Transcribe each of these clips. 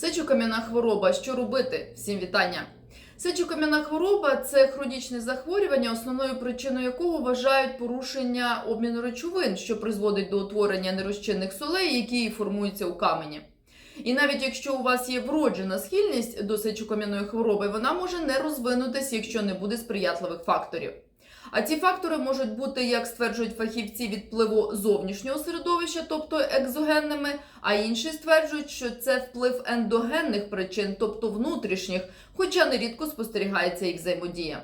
Сечокам'яна хвороба. Що робити? Всім вітання. Сечокам'яна хвороба це хронічне захворювання, основною причиною якого вважають порушення обміну речовин, що призводить до утворення нерозчинних солей, які формуються у камені. І навіть якщо у вас є вроджена схильність до сечокам'яної хвороби, вона може не розвинутися, якщо не буде сприятливих факторів. А ці фактори можуть бути, як стверджують фахівці, від впливу зовнішнього середовища, тобто екзогенними, а інші стверджують, що це вплив ендогенних причин, тобто внутрішніх, хоча нерідко спостерігається їх взаємодія.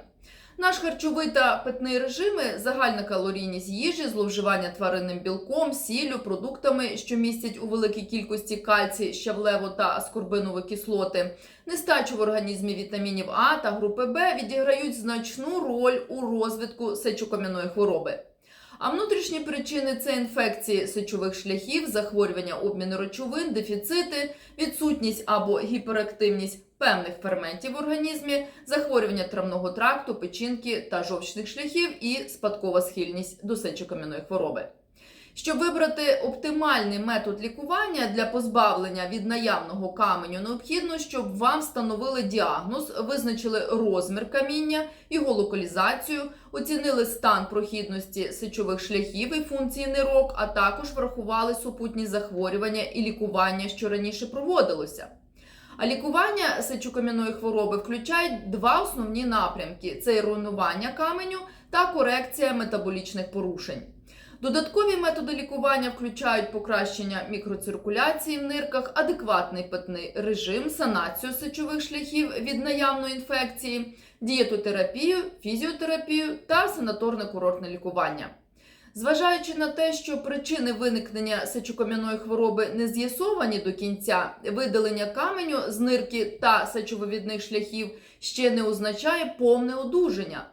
Наш харчовий та питний режими, загальна калорійність їжі, зловживання тваринним білком, сіллю, продуктами, що містять у великій кількості кальцій, щавлево та аскорбинові кислоти, нестачу в організмі вітамінів А та групи Б відіграють значну роль у розвитку сечокам'яної хвороби. А внутрішні причини це інфекції сечових шляхів, захворювання обміну речовин, дефіцити, відсутність або гіперактивність певних ферментів в організмі, захворювання травного тракту, печінки та жовчних шляхів і спадкова схильність до сечокам'яної хвороби. Щоб вибрати оптимальний метод лікування для позбавлення від наявного каменю, необхідно, щоб вам встановили діагноз, визначили розмір каміння, його локалізацію, оцінили стан прохідності сечових шляхів і функції нирок, а також врахували супутні захворювання і лікування, що раніше проводилося. А лікування сечокам'яної хвороби включають два основні напрямки: це руйнування каменю та корекція метаболічних порушень. Додаткові методи лікування включають покращення мікроциркуляції в нирках, адекватний питний режим, санацію сечових шляхів від наявної інфекції, дієтотерапію, фізіотерапію та санаторне-курортне лікування. Зважаючи на те, що причини виникнення сечокам'яної хвороби не з'ясовані до кінця, видалення каменю з нирки та сечовивідних шляхів ще не означає повне одужання.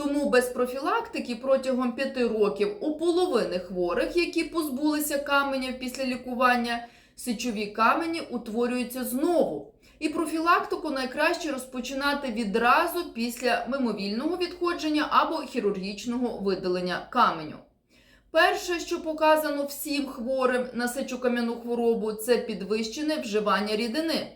Тому без профілактики протягом 5 років у половини хворих, які позбулися каменів після лікування, сечові камені утворюються знову. І профілактику найкраще розпочинати відразу після мимовільного відходження або хірургічного видалення каменю. Перше, що показано всім хворим на сечокам'яну хворобу, це підвищене вживання рідини.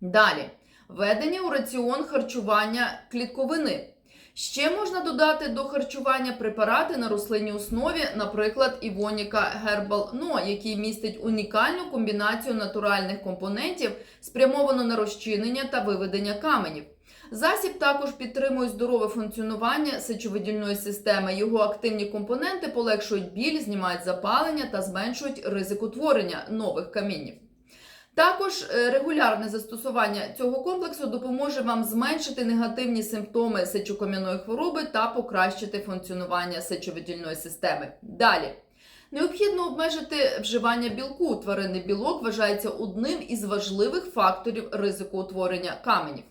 Далі введення у раціон харчування клітковини. Ще можна додати до харчування препарати на рослинній основі, наприклад, Івоніка Herbal No, який містить унікальну комбінацію натуральних компонентів, спрямовану на розчинення та виведення каменів. Засіб також підтримує здорове функціонування сечовидільної системи. Його активні компоненти полегшують біль, знімають запалення та зменшують ризик утворення нових камінів. Також е, регулярне застосування цього комплексу допоможе вам зменшити негативні симптоми сечокам'яної хвороби та покращити функціонування сечовидільної системи. Далі. Необхідно обмежити вживання білку. Тваринний білок вважається одним із важливих факторів ризику утворення каменів.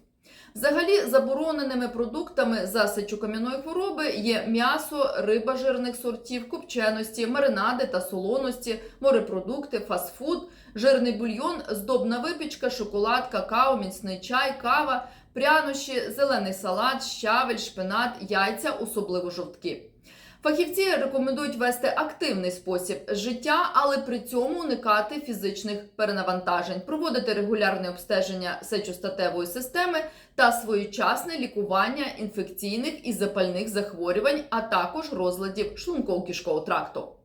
Взагалі, забороненими продуктами засичу кам'яної хвороби є м'ясо, риба жирних сортів, копченості, маринади та солоності, морепродукти, фастфуд, жирний бульйон, здобна випічка, шоколад, какао, міцний чай, кава, прянощі, зелений салат, щавель, шпинат, яйця, особливо жовтки. Фахівці рекомендують вести активний спосіб життя, але при цьому уникати фізичних перенавантажень, проводити регулярне обстеження сечостатевої системи та своєчасне лікування інфекційних і запальних захворювань, а також розладів шлунково-кишкового тракту.